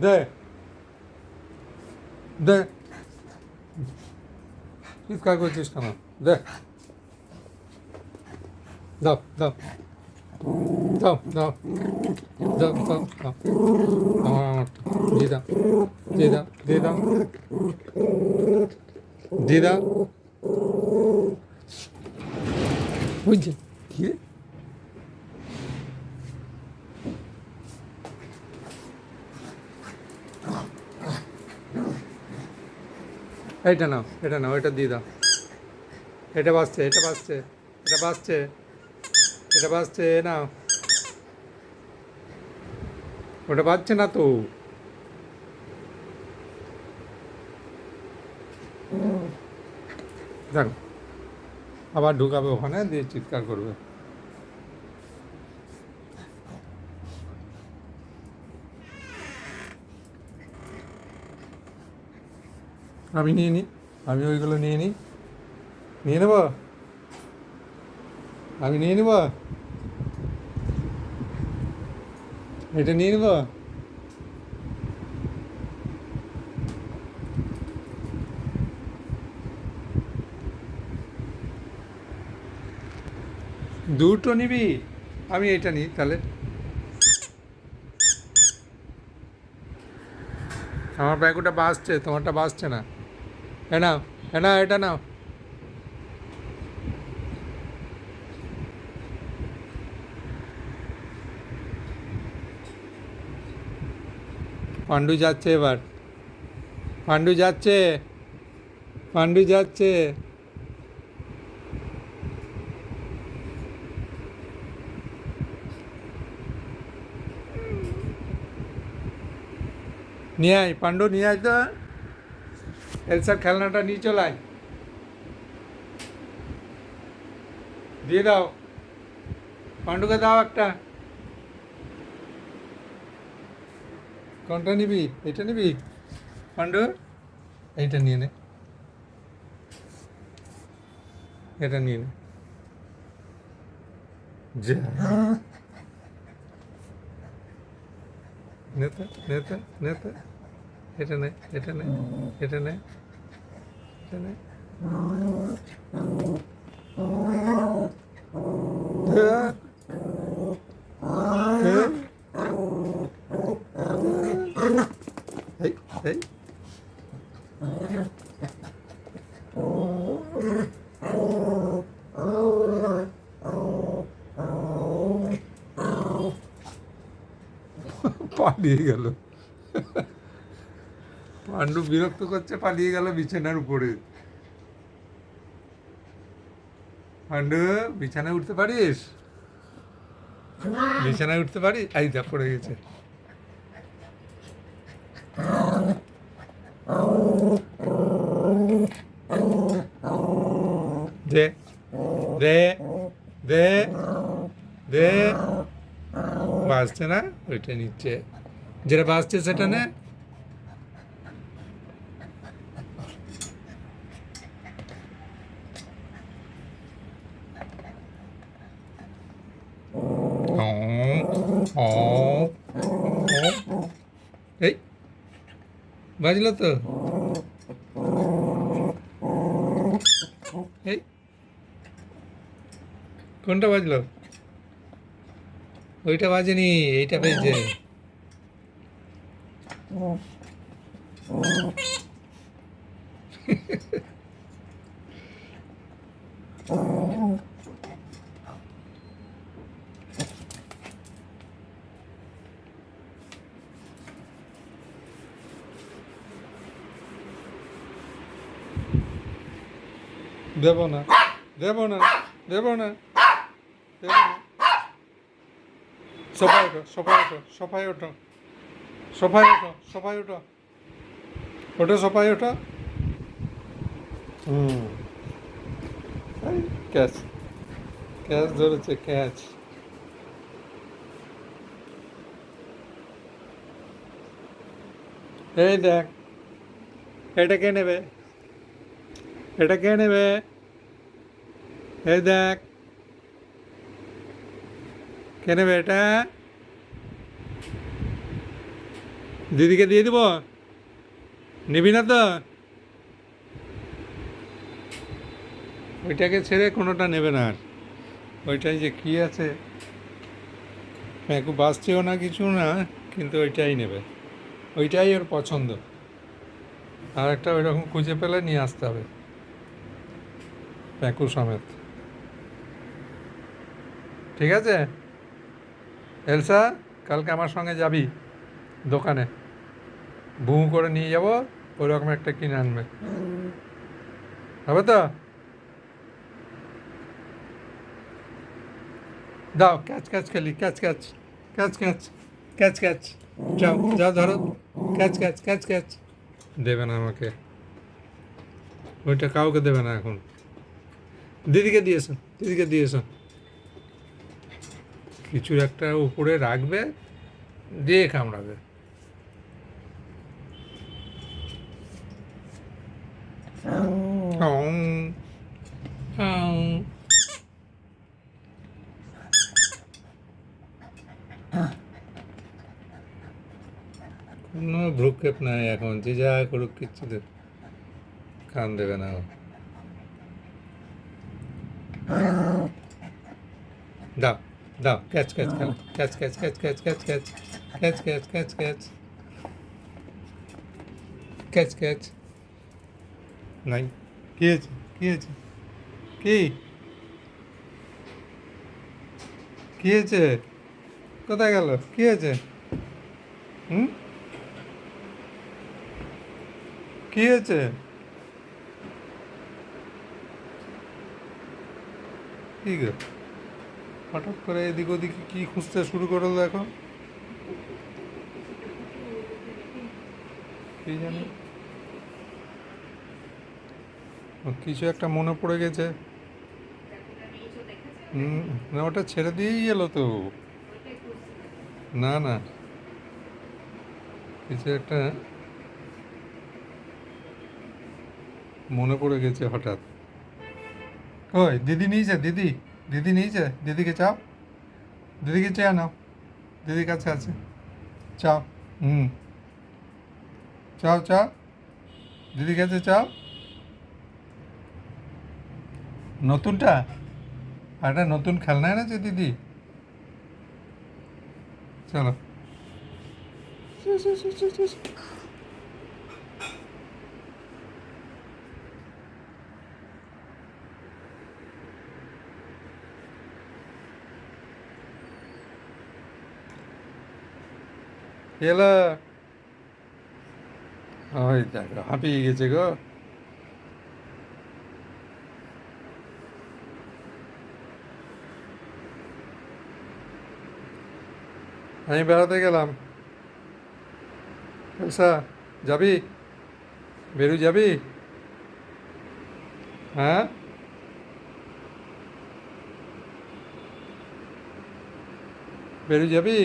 দে। দে। চিৎকার করছিস কেন? দে। দাও দাও। দাও দাও। দাও দাও দাও। আমার আমার দিয়ে দাও। দিয়ে দাও দিয়ে দাও। দিয়ে দাও। বুঝছে কি রে? এইটা নাও, এটা নাও, এটা দিয়ে দাও। এটা বাজছে এটা বাজছে এটা বাজছে এটা বাজছে, নাও। ওটা বাজছে না তো? দেখো আবার ঢুকাবে ওখানে, দিয়ে চিৎকার করবে। আমি নিয়ে নিই আমি ওইগুলো নিয়ে নিই নিয়ে নেব? আমি নিয়ে নেব? এটা নিয়ে নেব? দুটো নিবি? আমি এটা নিই তাহলে। আমার ব্যাগ ওটা বাসছে তোমারটা বাসছে না। এ নাও এ নাও এটা নাও পাণ্ডু যাচ্ছে এবার পাণ্ডু যাচ্ছে পাণ্ডু যাচ্ছে নিয়ে আয় পাণ্ডু নিয়ে আয় তো এলসার খেলনাটা নিয়ে চলে আয়। দিয়ে দাও। পাণ্ডুকে দাও একটা। কোনটা নিবি? এটা নিবি? পাণ্ডু? এইটা নিয়ে নে। এটা নিয়ে নে। নেতা নেতা নেতা এটা নে এটা নে এটা নে। ধ্যাৎ। এই এই পালিয়ে গেল পাণ্ডু বিরক্ত করছে, পালিয়ে গেল বিছানার উপরে। পাণ্ডু, বিছানায় উঠতে পারিস? বিছানায় উঠতে পারিস এই যা পড়ে গেছে। দে দে দে দে। বাজছে না? ওইটা নিচ্ছে। যেটা বাজছে সেটা নে। এই বাজলো তো। এই কোনটা বাজলো? ওইটা বাজেনি এইটা বেজে। দেব না দেব না দেব না দেব না। সোফায় ওঠো সোফায় ওঠো সোফায় ওঠো সোফায় ওঠো সোফায় ওঠো। ওঠো, সোফায় ওঠো। হুম। ক্যাচ ক্যাচ ধরেছে, ক্যাচ। এই দেখ, এটা কে নেবে? এটা কে নেবে? এই দেখ। কে নেবে এটা দিদিকে দিয়ে দিব? নিবি না তো? ওইটাকে ছেড়ে কোনোটা নেবে না আর। ওইটাই যে কী আছে? একটু বাঁচছেও না, কিছু না, কিন্তু ওইটাই নেবে। ওইটাই ওর পছন্দ। আর একটা ওইরকম খুঁজে পেলে নিয়ে আসতে হবে। প্যাকু সমেত। ঠিক আছে? এলসা, কালকে আমার সঙ্গে যাবি দোকানে। বু করে নিয়ে যাব, ওই রকম একটা কিনে আনবে। হবে তো? দাও, ক্যাচ ক্যাচ খেলি, catch catch catch catch catch catch. যাও যাও, ধরো। Catch catch catch catch. দেবে না আমাকে। ওইটা কাউকে দেবে না এখন। দিদিকে দিয়েছ দিদিকে দিয়েছ কিছু একটা উপরে রাখবে দিয়ে কামড়াবে। কোনো ভ্রুক্ষেপ নাই এখন যে যা করুক কিচ্ছু কান দেবে না। দাও দাও catch catch catch catch catch catch catch catch catch catch catch catch catch catch নাই কি হয়েছে কি হয়েছে কি কি হয়েছে কোথায় গেল কি হয়েছে হুম কি হয়েছে কি গো হঠাৎ করে এদিক ওদিক কি খুঁজতে শুরু করল দেখো কি জানি? কিছু একটা মনে পড়ে গেছে। না, ওটা ছেড়ে দিয়েই এলো তো। না না। কিছু একটা মনে পড়ে গেছে হঠাৎ। ওই, দিদি নিয়েছে, দিদি। দিদি নিয়েছে দিদিকে চাও? দিদিকে চেয়ে নাও। দিদির কাছে আছে। চাও। হুম। চাও চাও। দিদির কাছে চাও। নতুনটা? একটা নতুন খেলনা এনেছে দিদি। চলো। এলা ওই দেখো, হাঁপিয়ে গেছে গো। আমি বেড়াতে গেলাম। এলসা যাবি? বেরু, যাবি? হ্যাঁ? বেরু, যাবি?